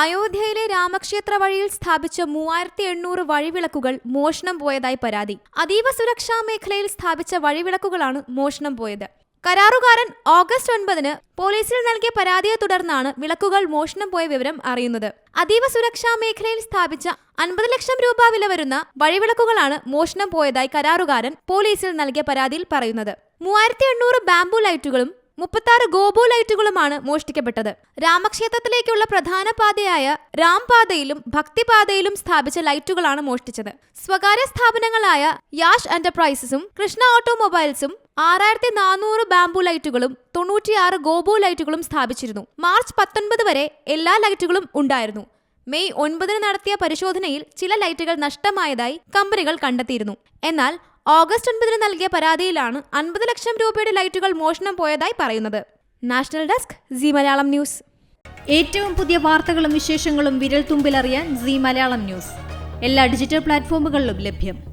അയോധ്യയിലെ രാമക്ഷേത്ര വഴിയിൽ സ്ഥാപിച്ച മൂവായിരത്തി എണ്ണൂറ് വഴിവിളക്കുകൾ മോഷണം പോയതായി പരാതി. അതീവ സുരക്ഷാ മേഖലയിൽ സ്ഥാപിച്ച വഴിവിളക്കുകളാണ് മോഷണം പോയത്. കരാറുകാരൻ ഓഗസ്റ്റ് ഒൻപതിന് പോലീസിൽ നൽകിയ പരാതിയെ തുടർന്നാണ് വിളക്കുകൾ മോഷണം പോയ വിവരം അറിയുന്നത്. അതീവ സുരക്ഷാ മേഖലയിൽ സ്ഥാപിച്ച അൻപത് ലക്ഷം രൂപ വില വരുന്ന വഴിവിളക്കുകളാണ് മോഷണം പോയതായി കരാറുകാരൻ പോലീസിൽ നൽകിയ പരാതിയിൽ പറയുന്നത്. മൂവായിരത്തി എണ്ണൂറ് ബാംബു ലൈറ്റുകളും മുപ്പത്താറ് ഗോപു ലൈറ്റുകളുമാണ് മോഷ്ടിക്കപ്പെട്ടത്. രാമക്ഷേത്രത്തിലേക്കുള്ള പ്രധാന പാതയായ രാംപാതയിലും ഭക്തിപാതയിലും സ്ഥാപിച്ച ലൈറ്റുകളാണ് മോഷ്ടിച്ചത്. സ്വകാര്യ സ്ഥാപനങ്ങളായ യാഷ് എന്റർപ്രൈസസും കൃഷ്ണ ഓട്ടോമൊബൈൽസും ആറായിരത്തി നാനൂറ് ബാംബു ലൈറ്റുകളും തൊണ്ണൂറ്റിയാറ് ഗോപു ലൈറ്റുകളും സ്ഥാപിച്ചിരുന്നു. മാർച്ച് പത്തൊൻപത് വരെ എല്ലാ ലൈറ്റുകളും ഉണ്ടായിരുന്നു. മെയ് ഒൻപതിന് നടത്തിയ പരിശോധനയിൽ ചില ലൈറ്റുകൾ നഷ്ടമായതായി കമ്പനികൾ കണ്ടെത്തിയിരുന്നു. എന്നാൽ ഓഗസ്റ്റ് ഒൻപതിന് നൽകിയ പരാതിയിലാണ് അൻപത് ലക്ഷം രൂപയുടെ ലൈറ്റുകൾ മോഷണം പോയതായി പറയുന്നത്. National desk Zee Malayalam news. ഏറ്റവും പുതിയ വാർത്തകളും വിശേഷങ്ങളും വിരൽ തുമ്പിലറിയാൻ ജി മലയാളം ന്യൂസ്. എല്ലാ ഡിജിറ്റൽ പ്ലാറ്റ്ഫോമുകളിലും ലഭ്യം.